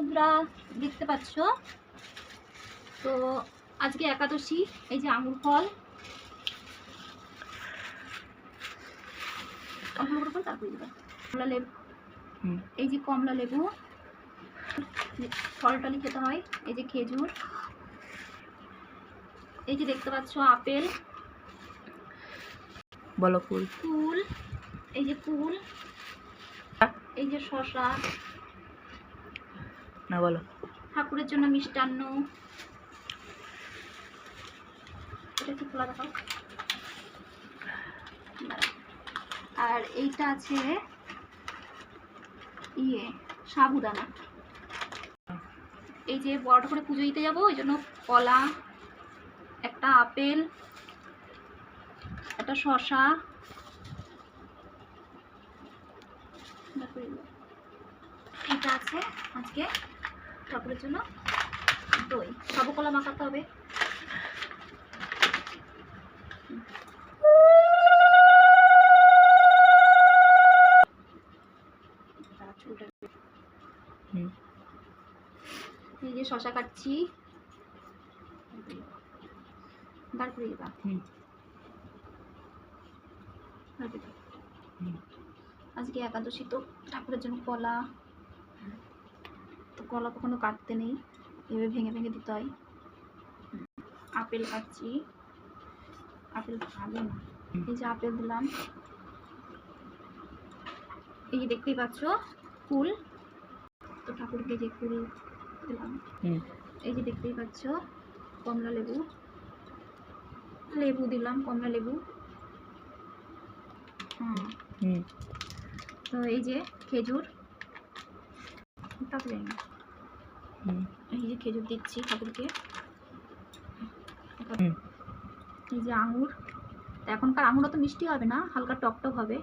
বন্ধুরা দেখতে পাচ্ছ? তো আজকে একাদশী এই যে আঙুর ফল। ফল এই যে কমলা লেবু। ফল টলি খেতে হয় এই যে খেজুর। এই যে দেখতে পাচ্ছ আপেল। বলো ফুল। কুল এই যে ফুল। এই যে শশা না, বলো। ঠাকুরের জন্য মিষ্টান্ন। এটা কি খোলা আর এইটা আছে ইয়ে সাবুদানা। এই যে বড় করে পুজো দিতে যাব, ওই জন্য কলা, একটা আপেল, একটা শশা এটা আছে আজকে ঠাকুরের জন্য দই। সাবু কলা মাখাতে হবে। এই যে শশা কাটছি। দাঁড় করে দিবা। আজকে একাদশী তো ঠাকুরের জন্য কলা। কলা কখনো কাটতে নেই এভাবে ভেঙে ভেঙে দিতে হয়। আপেল কাটছি। আপেল ভালো না। এই যে আপেল দিলাম। এই যে দেখতেই পাচ্ছ ফুল। তো ঠাকুরকে যে ফুল দিলাম। এই যে দেখতেই পাচ্ছ কমলা লেবু। লেবু দিলাম কমলা লেবু। হুম। তো এই যে খেজুর। তারপরে এই যে খেজুর দিচ্ছি ঠাকুরকে। এই যে আঙুর। তা এখনকার আঙুর তো মিষ্টি হবে না? হালকা টক টক হবে।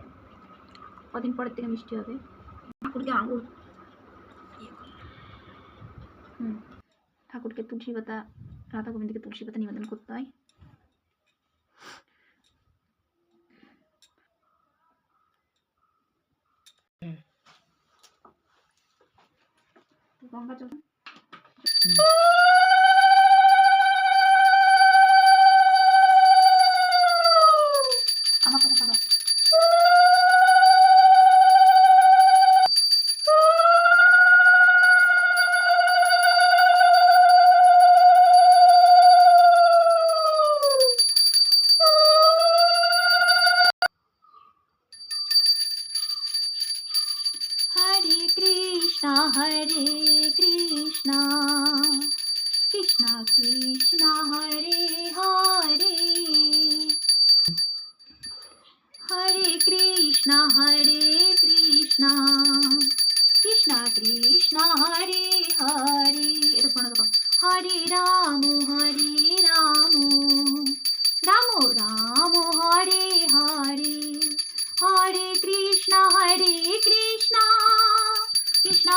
কদিন পরের থেকে মিষ্টি হবে। ঠাকুরকে আঙুর। হুম। ঠাকুরকে তুলসী পাতা রাধা গোবিন্দকে তুলসী পাতা নিবেদন করতে হয়। তো গঙ্গা জল। হুম। কৃষ্ণ, হরে কৃষ্ণ। কৃষ্ণ কৃষ্ণ, হরে হরে। হরে কৃষ্ণ হরে কৃষ্ণ। কৃষ্ণ কৃষ্ণ, হরে হরে। এটা শোনা দেখো হরে রাম হরে রাম। রাম রাম, হরে হরে। হরে কৃষ্ণ, হরে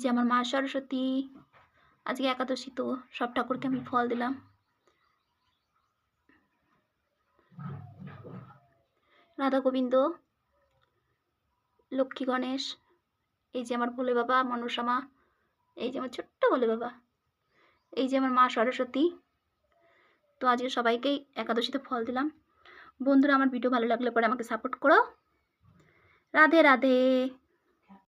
যে আমার মা সরস্বতী, আজকে একাদশী তো সব ঠাকুরকে আমি ফল দিলাম। রাধা গোবিন্দ, লক্ষ্মী গণেশ, এই যে আমার ভোলে বাবা মনসা মা, এই যে আমার ছোট্ট ভোলে বাবা, এই যে আমার মা সরস্বতী, তো আজকে সবাইকেই একাদশীতে ফল দিলাম। বন্ধুরা, আমার ভিডিও ভালো লাগলে পরে আমাকে সাপোর্ট করো। রাধে রাধে।